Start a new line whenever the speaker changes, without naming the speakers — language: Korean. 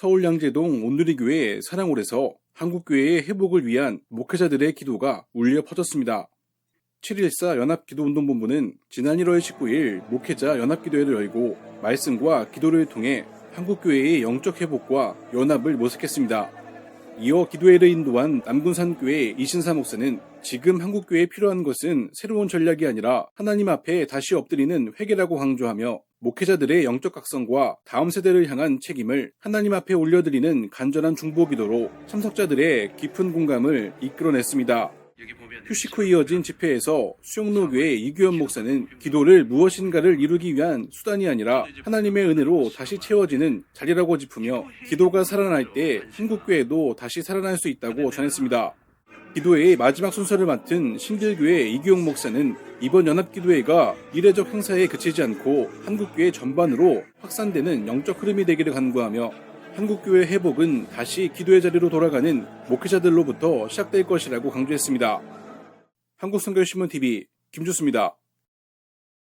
서울 양재동 온누리교회 사랑홀에서 한국교회의 회복을 위한 목회자들의 기도가 울려 퍼졌습니다. 7.14 연합기도운동본부는 지난 1월 19일 목회자 연합기도회를 열고 말씀과 기도를 통해 한국교회의 영적 회복과 연합을 모색했습니다. 이어 기도회를 인도한 남군산교회 이신사 목사는 지금 한국교회에 필요한 것은 새로운 전략이 아니라 하나님 앞에 다시 엎드리는 회개라고 강조하며 목회자들의 영적 각성과 다음 세대를 향한 책임을 하나님 앞에 올려드리는 간절한 중보 기도로 참석자들의 깊은 공감을 이끌어냈습니다. 휴식 후 이어진 집회에서 수영로교회 이규현 목사는 기도를 무엇인가를 이루기 위한 수단이 아니라 하나님의 은혜로 다시 채워지는 자리라고 짚으며 기도가 살아날 때 한국교회도 다시 살아날 수 있다고 전했습니다. 기도회의 마지막 순서를 맡은 신길교회 이규용 목사는 이번 연합기도회가 이례적 행사에 그치지 않고 한국교회 전반으로 확산되는 영적 흐름이 되기를 간구하며 한국교회 회복은 다시 기도의 자리로 돌아가는 목회자들로부터 시작될 것이라고 강조했습니다. 한국성결신문TV 김주수입니다.